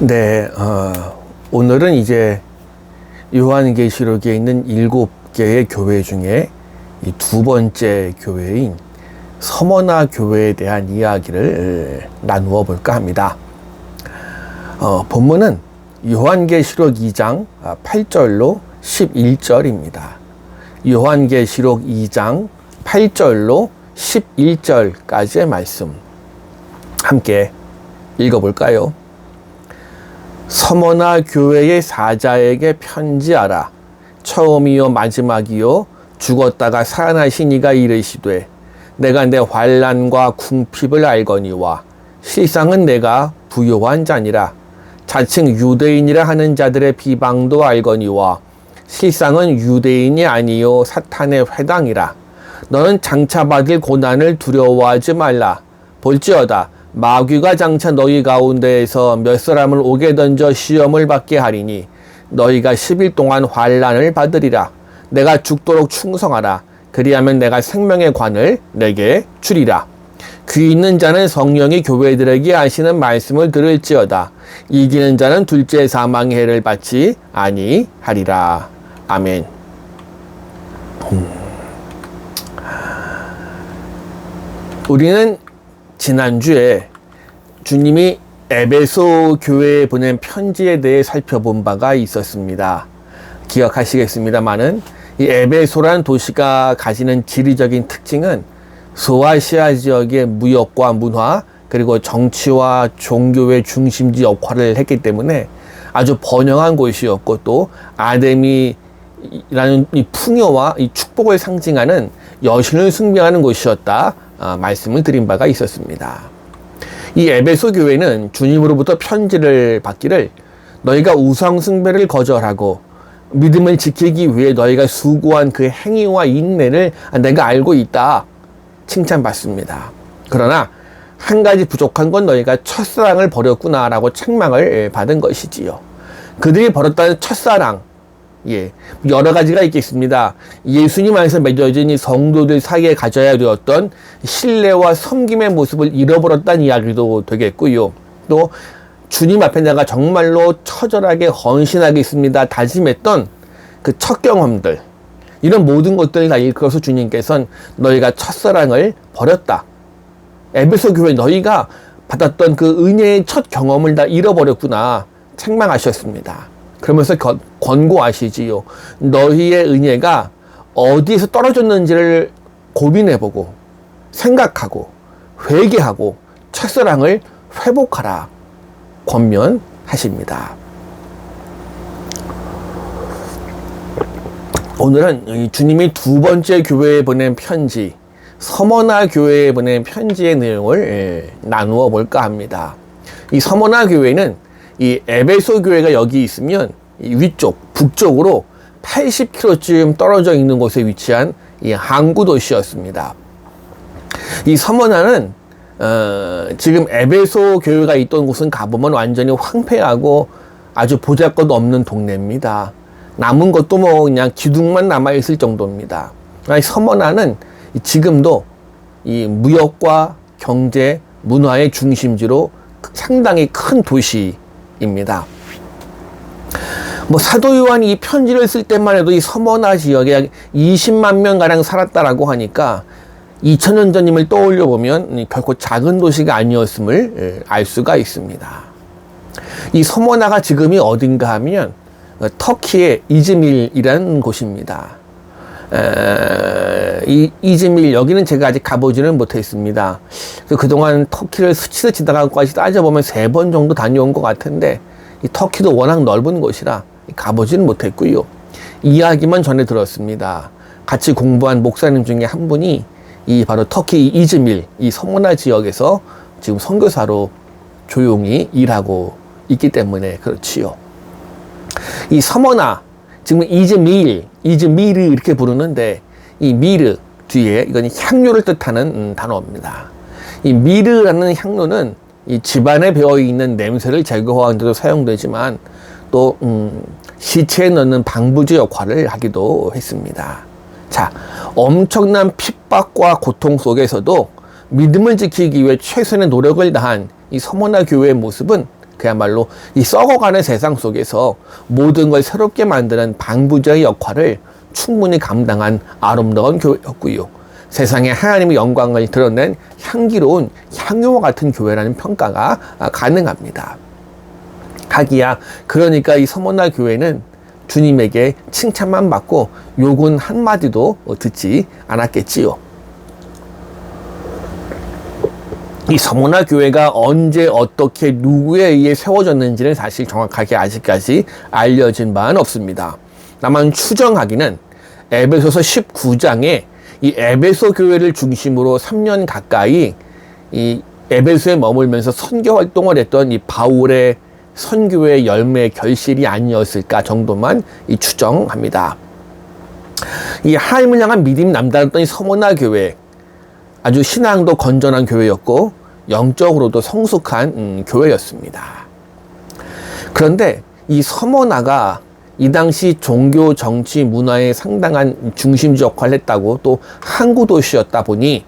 네, 어, 오늘은 이제 요한계시록에 있는 일곱 개의 교회 중에 이두 번째 교회인 서머나 교회에 대한 이야기를 나누어 볼까 합니다. 어, 본문은 요한계시록 2장 8절로 11절입니다. 요한계시록 2장 8절로 11절까지의 말씀 함께 읽어볼까요? 서머나 교회의 사자에게 편지하라. 처음이요 마지막이요 죽었다가 살아나신 이가 이르시되 내가 내 환란과 궁핍을 알거니와 실상은 내가 부요한 자니라. 자칭 유대인이라 하는 자들의 비방도 알거니와 실상은 유대인이 아니요 사탄의 회당이라. 너는 장차 받을 고난을 두려워하지 말라. 볼지어다 마귀가 장차 너희 가운데에서 몇 사람을 오게 던져 시험을 받게 하리니 너희가 10일 동안 환란을 받으리라. 내가 죽도록 충성하라. 그리하면 내가 생명의 관을 내게 주리라. 귀 있는 자는 성령이 교회들에게 하시는 말씀을 들을지어다. 이기는 자는 둘째 사망의 해를 받지 아니하리라. 아멘. 음. 우리는 지난주에 주님이 에베소 교회에 보낸 편지에 대해 살펴본 바가 있었습니다. 기억하시겠습니다만은 이 에베소란 도시가 가지는 지리적인 특징은 소아시아 지역의 무역과 문화 그리고 정치와 종교의 중심지 역할을 했기 때문에 아주 번영한 곳이었고 또 아데미라는 이 풍요와 이 축복을 상징하는 여신을 숭배하는 곳이었다 아, 말씀을 드린 바가 있었습니다. 이 에베소 교회는 주님으로부터 편지를 받기를 너희가 우상 숭배를 거절하고 믿음을 지키기 위해 너희가 수고한 그 행위와 인내를 내가 알고 있다 칭찬받습니다. 그러나 한 가지 부족한 건 너희가 첫사랑을 버렸구나라고 책망을 받은 것이지요. 그들이 버렸다는 첫사랑 예, 여러 가지가 있겠습니다. 예수님 안에서 맺어진 이 성도들 사이에 가져야 되었던 신뢰와 섬김의 모습을 잃어버렸다는 이야기도 되겠고요. 또 주님 앞에 내가 정말로 처절하게 헌신하겠습니다. 다짐했던 그 첫 경험들 이런 모든 것들을 다 일컬어서 주님께서는 너희가 첫사랑을 버렸다. 에베소 교회 너희가 받았던 그 은혜의 첫 경험을 다 잃어버렸구나 책망하셨습니다. 그러면서 권고하시지요. 너희의 은혜가 어디에서 떨어졌는지를 고민해보고 생각하고 회개하고 첫사랑을 회복하라 권면하십니다. 오늘은 주님이 두 번째 교회에 보낸 편지, 서머나 교회에 보낸 편지의 내용을 예, 나누어 볼까 합니다. 이 서머나 교회는 이 에베소 교회가 여기 있으면 이 위쪽 북쪽으로 80km쯤 떨어져 있는 곳에 위치한 이 항구 도시였습니다. 이 서머나는 어, 지금 에베소 교회가 있던 곳은 가보면 완전히 황폐하고 아주 보잘것 없는 동네입니다. 남은 것도 뭐 그냥 기둥만 남아 있을 정도입니다. 이 서머나는 지금도 이 무역과 경제, 문화의 중심지로 상당히 큰 도시 입니다. 뭐 사도 요한이 이 편지를 쓸 때만 해도 이 서머나 지역에 20만 명 가량 살았다라고 하니까 2000년 전임을 떠올려 보면 결코 작은 도시가 아니었음을 예, 알 수가 있습니다. 이 서머나가 지금이 어딘가 하면 어, 터키의 이즈밀이라는 곳입니다. 에, 이, 이즈밀 여기는 제가 아직 가보지는 못했습니다. 그동안 터키를 스치듯 지나간것까지 따져보면 세 번 정도 다녀온 것 같은데 이 터키도 워낙 넓은 곳이라 가보지는 못했고요. 이야기만 전해 들었습니다. 같이 공부한 목사님 중에 한 분이 이 바로 터키 이즈밀 이 성문화 지역에서 지금 선교사로 조용히 일하고 있기 때문에 그렇지요. 이 서머나 지금 이즈밀, 이즈미르 이렇게 부르는데 이 미르 뒤에 이건 향료를 뜻하는 음, 단어입니다. 이 미르라는 향료는 이 집안에 배어 있는 냄새를 제거하는 데도 사용되지만 또 음, 시체에 넣는 방부제 역할을 하기도 했습니다. 자, 엄청난 핍박과 고통 속에서도 믿음을 지키기 위해 최선의 노력을 다한 이 서머나 교회의 모습은 그야말로 이 썩어가는 세상 속에서 모든 걸 새롭게 만드는 방부제의 역할을 충분히 감당한 아름다운 교회였고요. 세상에 하나님의 영광을 드러낸 향기로운 향유와 같은 교회라는 평가가 가능합니다. 하기야 그러니까 이 서머나 교회는 주님에게 칭찬만 받고 욕은 한마디도 듣지 않았겠지요. 이 서머나 교회가 언제 어떻게 누구에 의해 세워졌는지는 사실 정확하게 아직까지 알려진 바는 없습니다. 다만 추정하기는 에베소서 19장에 이 에베소 교회를 중심으로 3년 가까이 이 에베소에 머물면서 선교 활동을 했던 이 바울의 선교의 열매 결실이 아니었을까 정도만 이 추정합니다. 이 하나님을 향한 믿음이 남다랐던 이 서머나 교회 아주 신앙도 건전한 교회였고 영적으로도 성숙한 음, 교회였습니다. 그런데 이 서머나가 이 당시 종교, 정치, 문화에 상당한 중심지 역할을 했다고 또 항구 도시였다 보니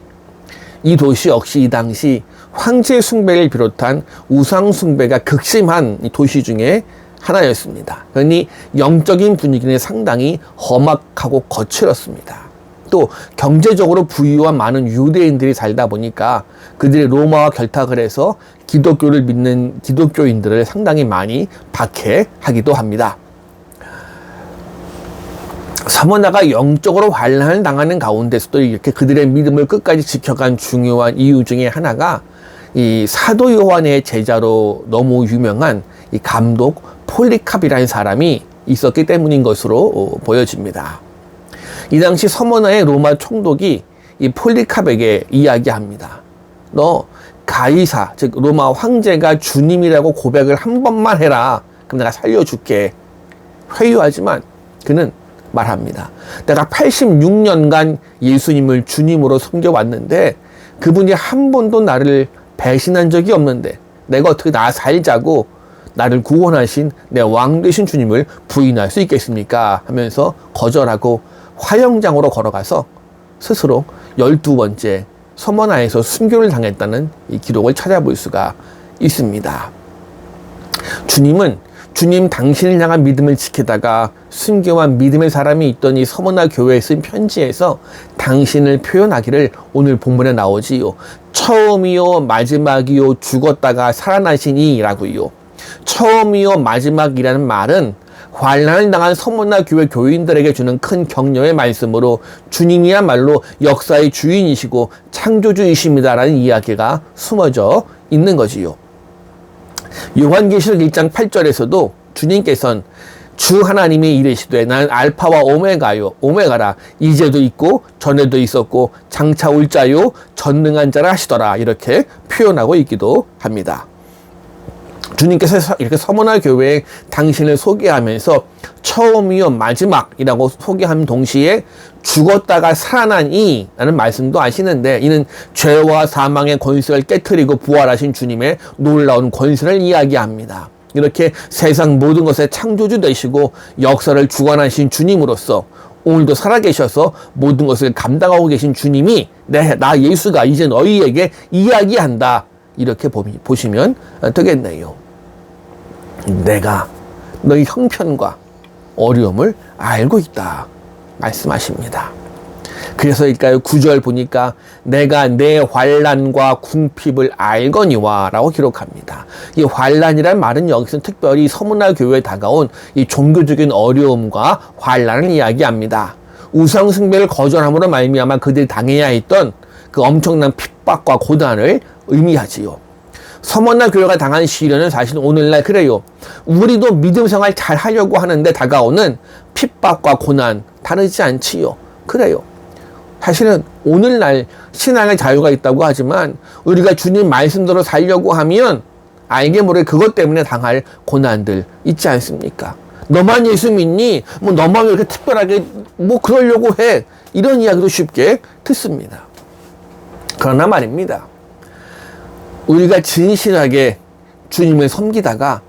이 도시 역시 이 당시 황제 숭배를 비롯한 우상 숭배가 극심한 도시 중에 하나였습니다. 그러니 영적인 분위기는 상당히 험악하고 거칠었습니다. 또 경제적으로 부유한 많은 유대인들이 살다 보니까 그들이 로마와 결탁을 해서 기독교를 믿는 기독교인들을 상당히 많이 박해하기도 합니다. 사모나가 영적으로 환란을 당하는 가운데서도 이렇게 그들의 믿음을 끝까지 지켜간 중요한 이유 중에 하나가 이 사도 요한의 제자로 너무 유명한 이 감독 폴리캅이라는 사람이 있었기 때문인 것으로 어, 보여집니다. 이 당시 서머나의 로마 총독이 이 폴리캅에게 이야기합니다. 너 가이사, 즉 로마 황제가 주님이라고 고백을 한 번만 해라. 그럼 내가 살려줄게. 회유하지만 그는 말합니다. 내가 86년간 예수님을 주님으로 섬겨왔는데 그분이 한 번도 나를 배신한 적이 없는데 내가 어떻게 나 살자고 나를 구원하신 내 왕 되신 주님을 부인할 수 있겠습니까? 하면서 거절하고 화영장으로 걸어가서 스스로 열두 번째 서머나에서 순교를 당했다는 이 기록을 찾아볼 수가 있습니다. 주님은 주님 당신을 향한 믿음을 지키다가 순교한 믿음의 사람이 이 서머나 교회에 쓴 편지에서 당신을 표현하기를 오늘 본문에 나오지요. 처음이요 마지막이요 죽었다가 살아나시니라고요. 처음이요 마지막이라는 말은 환란을 당한 서머나 교회 교인들에게 주는 큰 격려의 말씀으로 주님이야말로 역사의 주인이시고 창조주이십니다라는 이야기가 숨어져 있는 거지요. 요한계시록 1장 8절에서도 주님께서는 주 하나님이 이르시되 나는 알파와 오메가요 오메가라 이제도 있고 전에도 있었고 장차 올 자요 전능한 자라 하시더라 이렇게 표현하고 있기도 합니다. 주님께서 이렇게 서문화 교회에 당신을 소개하면서 처음이요 마지막이라고 소개한 동시에 죽었다가 살아난 이 라는 말씀도 하시는데 이는 죄와 사망의 권세를 깨뜨리고 부활하신 주님의 놀라운 권세를 이야기합니다. 이렇게 세상 모든 것의 창조주 되시고 역사를 주관하신 주님으로서 오늘도 살아계셔서 모든 것을 감당하고 계신 주님이 내, 나 예수가 이제 너희에게 이야기한다. 이렇게 보시면 되겠네요. 내가 너희 형편과 어려움을 알고 있다. 말씀하십니다. 그래서일까요? 구절 보니까 내가 내 환란과 궁핍을 알거니와라고 기록합니다. 이 환란이란 말은 여기서 특별히 서문화 교회에 다가온 이 종교적인 어려움과 환란을 이야기합니다. 우상 숭배를 거절함으로 말미암아 그들이 당해야 했던 그 엄청난 핍박과 고단을 의미하지요. 서머나 교회가 당한 시련은 사실 오늘날 그래요. 우리도 믿음 생활 잘 하려고 하는데 다가오는 핍박과 고난 다르지 않지요. 그래요. 사실은 오늘날 신앙의 자유가 있다고 하지만 우리가 주님 말씀대로 살려고 하면 알게 모르게 그것 때문에 당할 고난들 있지 않습니까? 너만 예수 믿니? 뭐 너만 이렇게 특별하게 뭐 그러려고 해. 이런 이야기도 쉽게 듣습니다. 그러나 말입니다. 우리가 진실하게 주님을 섬기다가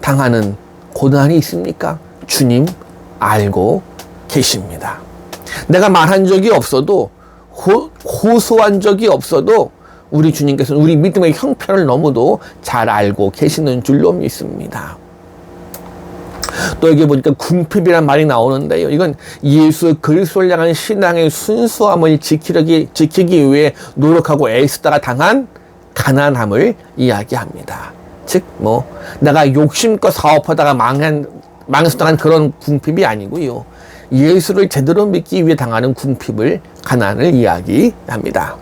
당하는 고난이 있습니까? 주님 알고 계십니다. 내가 말한 적이 없어도 호, 호소한 적이 없어도 우리 주님께서는 우리 믿음의 형편을 너무도 잘 알고 계시는 줄로 믿습니다. 또 여기 보니까 궁핍이란 말이 나오는데요. 이건 예수 그리스도를 향한 신앙의 순수함을 지키기, 지키기 위해 노력하고 애쓰다가 당한 가난함을 이야기합니다. 즉, 뭐, 내가 욕심껏 사업하다가 망한, 망해서 당한 그런 궁핍이 아니고요. 예수를 제대로 믿기 위해 당하는 궁핍을, 가난을 이야기합니다.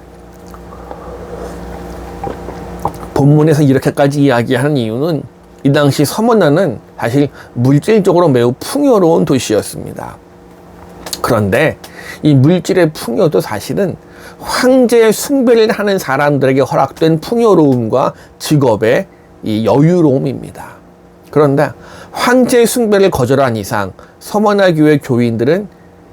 본문에서 이렇게까지 이야기하는 이유는 이 당시 서머나는 사실 물질적으로 매우 풍요로운 도시였습니다. 그런데 이 물질의 풍요도 사실은 황제의 숭배를 하는 사람들에게 허락된 풍요로움과 직업의 이 여유로움입니다. 그런데 황제의 숭배를 거절한 이상 서머나 교회 교인들은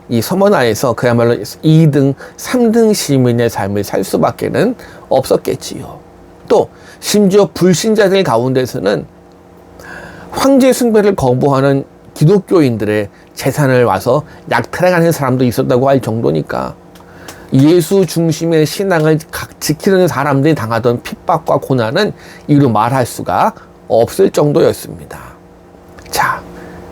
이 서머나에서 그야말로 2등, 3등 시민의 삶을 살 수밖에는 없었겠지요. 또 심지어 불신자들 가운데서는 황제 숭배를 거부하는 기독교인들의 재산을 와서 약탈해가는 사람도 있었다고 할 정도니까 예수 중심의 신앙을 지키는 사람들이 당하던 핍박과 고난은 이루 말할 수가 없을 정도였습니다. 자,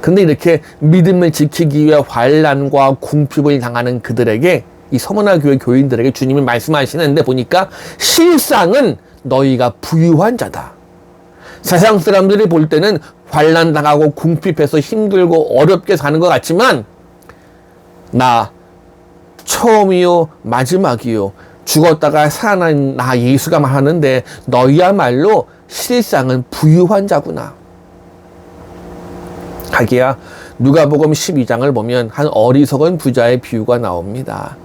근데 이렇게 믿음을 지키기 위해 환란과 궁핍을 당하는 그들에게 이 서문화 교회 교인들에게 주님이 말씀하시는데 보니까 실상은 너희가 부유한 자다. 세상 사람들이 볼 때는 환란 당하고 궁핍해서 힘들고 어렵게 사는 것 같지만 나 처음이요 마지막이요 죽었다가 살아난 나 예수가 말하는데 너희야말로 실상은 부유한 자구나. 하기야 누가복음 12장을 보면 한 어리석은 부자의 비유가 나옵니다.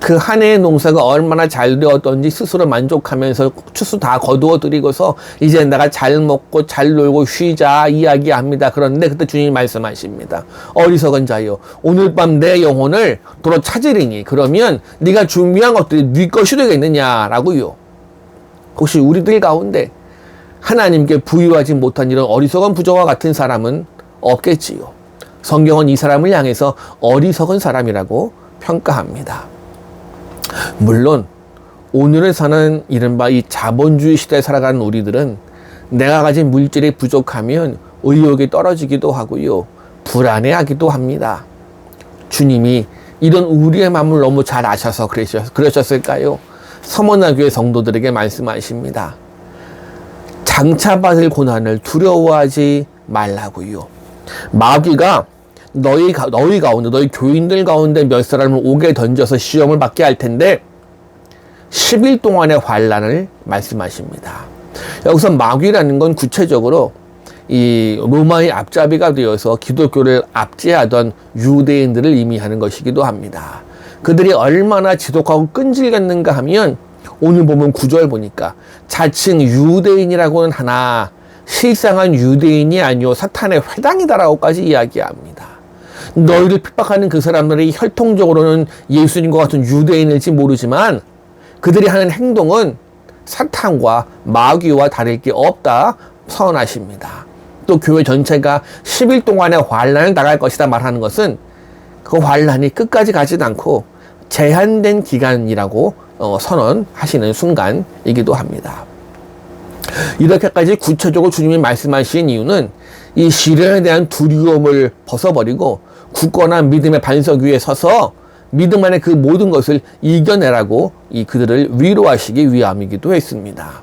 그 한 해의 농사가 얼마나 잘 되었던지 스스로 만족하면서 추수 다 거두어 드리고서 이제 내가 잘 먹고 잘 놀고 쉬자 이야기합니다. 그런데 그때 주님이 말씀하십니다. 어리석은 자요. 오늘 밤 내 영혼을 도로 찾으리니 그러면 네가 준비한 것들이 네 것이 되겠느냐라고요. 혹시 우리들 가운데 하나님께 부유하지 못한 이런 어리석은 부자와 같은 사람은 없겠지요. 성경은 이 사람을 향해서 어리석은 사람이라고 평가합니다. 물론 오늘을 사는 이른바 이 자본주의 시대에 살아가는 우리들은 내가 가진 물질이 부족하면 의욕이 떨어지기도 하고요. 불안해하기도 합니다. 주님이 이런 우리의 마음을 너무 잘 아셔서 그러셨을까요? 서머나교회 성도들에게 말씀하십니다. 장차 받을 고난을 두려워하지 말라고요. 마귀가 너희, 가, 너희 가운데, 너희 교인들 가운데 몇 사람을 오게 던져서 시험을 받게 할 텐데, 10일 동안의 환란을 말씀하십니다. 여기서 마귀라는 건 구체적으로 이 로마의 앞잡이가 되어서 기독교를 압제하던 유대인들을 의미하는 것이기도 합니다. 그들이 얼마나 지독하고 끈질겼는가 하면 오늘 보면 구절 보니까 자칭 유대인이라고는 하나 실상한 유대인이 아니요 사탄의 회당이다라고까지 이야기합니다. 너희를 핍박하는 그 사람들이 혈통적으로는 예수님과 같은 유대인일지 모르지만 그들이 하는 행동은 사탄과 마귀와 다를 게 없다 선언하십니다. 또 교회 전체가 10일 동안의 환란을 나갈 것이다 말하는 것은 그 환란이 끝까지 가지 않고 제한된 기간이라고 어, 선언하시는 순간이기도 합니다. 이렇게까지 구체적으로 주님이 말씀하신 이유는 이 시련에 대한 두려움을 벗어버리고 굳건한 믿음의 반석 위에 서서 믿음 안에 그 모든 것을 이겨내라고 이 그들을 위로하시기 위함이기도 했습니다.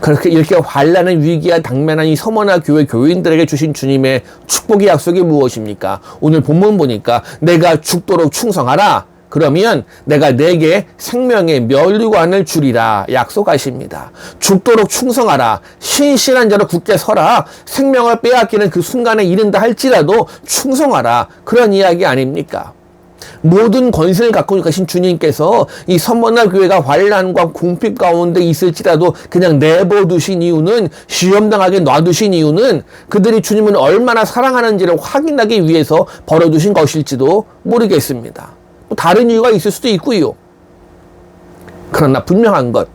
그렇게 이렇게 환란의 위기와 당면한 이 서머나 교회 교인들에게 주신 주님의 축복의 약속이 무엇입니까? 오늘 본문 보니까 내가 죽도록 충성하라. 그러면 내가 내게 생명의 멸류관을 주리라 약속하십니다. 죽도록 충성하라. 신실한 자로 굳게 서라. 생명을 빼앗기는 그 순간에 이른다 할지라도 충성하라. 그런 이야기 아닙니까? 모든 권세를 갖고 계신 주님께서 이 선문날 교회가 환란과 궁핍 가운데 있을지라도 그냥 내버두신 이유는 시험당하게 놔두신 이유는 그들이 주님을 얼마나 사랑하는지를 확인하기 위해서 벌어두신 것일지도 모르겠습니다. 또 다른 이유가 있을 수도 있고요. 그러나 분명한 것,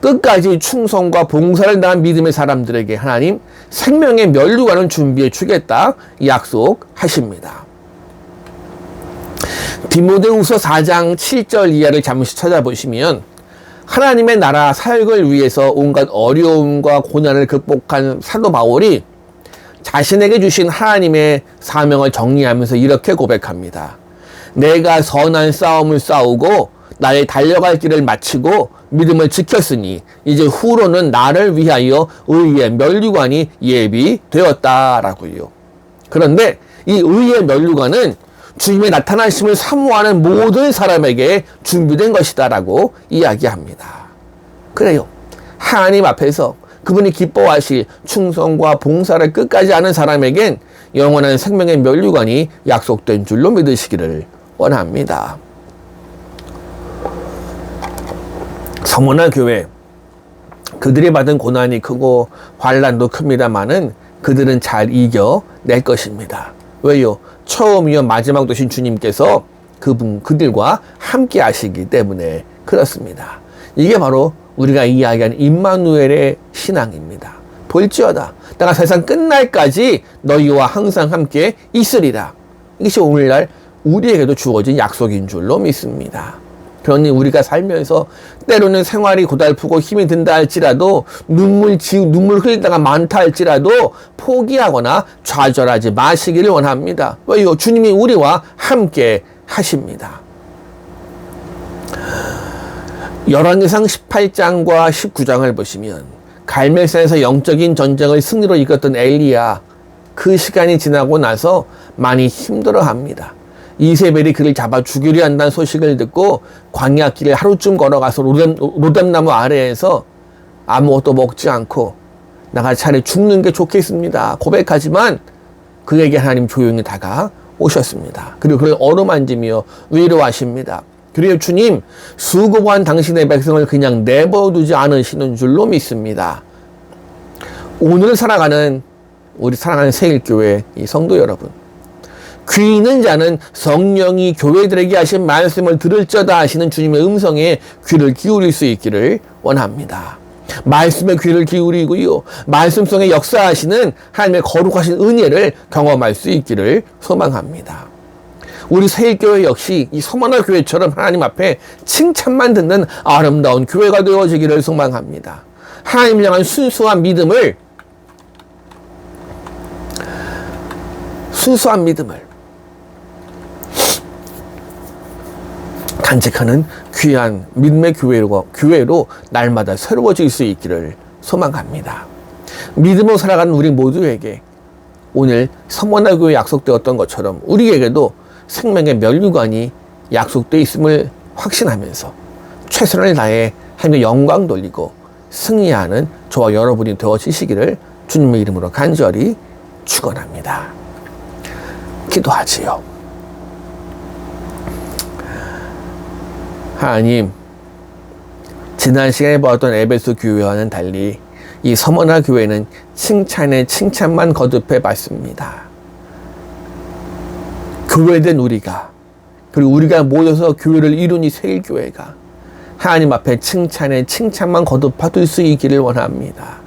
끝까지 충성과 봉사를 다한 믿음의 사람들에게 하나님 생명의 멸류관을 준비해 주겠다 약속하십니다. 디모데후서 4장 7절 이하를 잠시 찾아보시면 하나님의 나라 사역을 위해서 온갖 어려움과 고난을 극복한 사도 바울이 자신에게 주신 하나님의 사명을 정리하면서 이렇게 고백합니다. 내가 선한 싸움을 싸우고 나의 달려갈 길을 마치고 믿음을 지켰으니 이제 후로는 나를 위하여 의의 면류관이 예비되었다라고요. 그런데 이 의의 면류관은 주님의 나타나심을 사모하는 모든 사람에게 준비된 것이다라고 이야기합니다. 그래요. 하나님 앞에서 그분이 기뻐하실 충성과 봉사를 끝까지 하는 사람에겐 영원한 생명의 면류관이 약속된 줄로 믿으시기를 원합니다. 서문화 교회 그들이 받은 고난이 크고 환란도 큽니다만은 그들은 잘 이겨낼 것입니다. 왜요? 처음이요 마지막 되신 주님께서 그분 그들과 함께 하시기 때문에 그렇습니다. 이게 바로 우리가 이야기하는 임마누엘의 신앙입니다. 볼지어다 내가 세상 끝날까지 너희와 항상 함께 있으리라. 이것이 오늘날 우리에게도 주어진 약속인 줄로 믿습니다. 그러니 우리가 살면서 때로는 생활이 고달프고 힘이 든다 할지라도 눈물 지 눈물 흘리다가 많다 할지라도 포기하거나 좌절하지 마시기를 원합니다. 왜요? 주님이 우리와 함께 하십니다. 열왕기상 18장과 19장을 보시면 갈멜산에서 영적인 전쟁을 승리로 이겼던 엘리야 그 시간이 지나고 나서 많이 힘들어합니다. 이세벨이 그를 잡아 죽이려 한다는 소식을 듣고 광야길을 하루쯤 걸어가서 로뎀, 로뎀나무 아래에서 아무것도 먹지 않고 나가 차라리 죽는 게 좋겠습니다. 고백하지만 그에게 하나님 조용히 다가오셨습니다. 그리고 그를 어루만지며 위로하십니다. 그리고 주님 수고한 당신의 백성을 그냥 내버려두지 않으시는 줄로 믿습니다. 오늘 살아가는 우리 사랑하는 세일교회 이 성도 여러분 귀 있는 자는 성령이 교회들에게 하신 말씀을 들을저다 하시는 주님의 음성에 귀를 기울일 수 있기를 원합니다. 말씀에 귀를 기울이고요. 말씀 속에 역사하시는 하나님의 거룩하신 은혜를 경험할 수 있기를 소망합니다. 우리 세일교회 역시 이 소만화 교회처럼 하나님 앞에 칭찬만 듣는 아름다운 교회가 되어지기를 소망합니다. 하나님 향한 순수한 믿음을 순수한 믿음을 간직하는 귀한 믿음의 교회로, 교회로 날마다 새로워질 수 있기를 소망합니다. 믿음으로 살아가는 우리 모두에게 오늘 성원화 교회 약속되었던 것처럼 우리에게도 생명의 면류관이 약속되어 있음을 확신하면서 최선을 다해 하나님의 영광 돌리고 승리하는 저와 여러분이 되어지시기를 주님의 이름으로 간절히 축원합니다. 기도하지요. 하나님, 지난 시간에 보았던 에베소 교회와는 달리 이 서머나 교회는 칭찬에 칭찬만 거듭해 봤습니다. 교회된 우리가 그리고 우리가 모여서 교회를 이루니 세일 교회가 하나님 앞에 칭찬에 칭찬만 거듭받을 수 있기를 원합니다.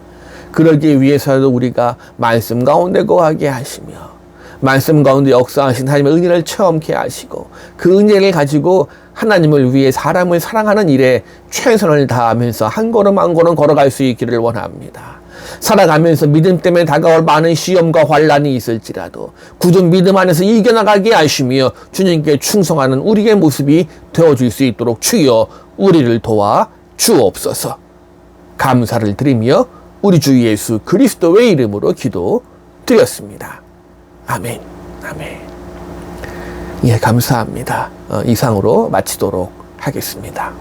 그러기 위해서도 우리가 말씀 가운데 거하게 하시며 말씀 가운데 역사하신 하나님의 은혜를 체험케 하시고 그 은혜를 가지고 하나님을 위해 사람을 사랑하는 일에 최선을 다하면서 한 걸음 한 걸음 걸어갈 수 있기를 원합니다. 살아가면서 믿음 때문에 다가올 많은 시험과 환란이 있을지라도 굳은 믿음 안에서 이겨나가게 하시며 주님께 충성하는 우리의 모습이 되어줄 수 있도록 주여 우리를 도와 주옵소서. 감사를 드리며 우리 주 예수 그리스도의 이름으로 기도 드렸습니다. 아멘. 아멘. 예, 감사합니다. 어, 이상으로 마치도록 하겠습니다.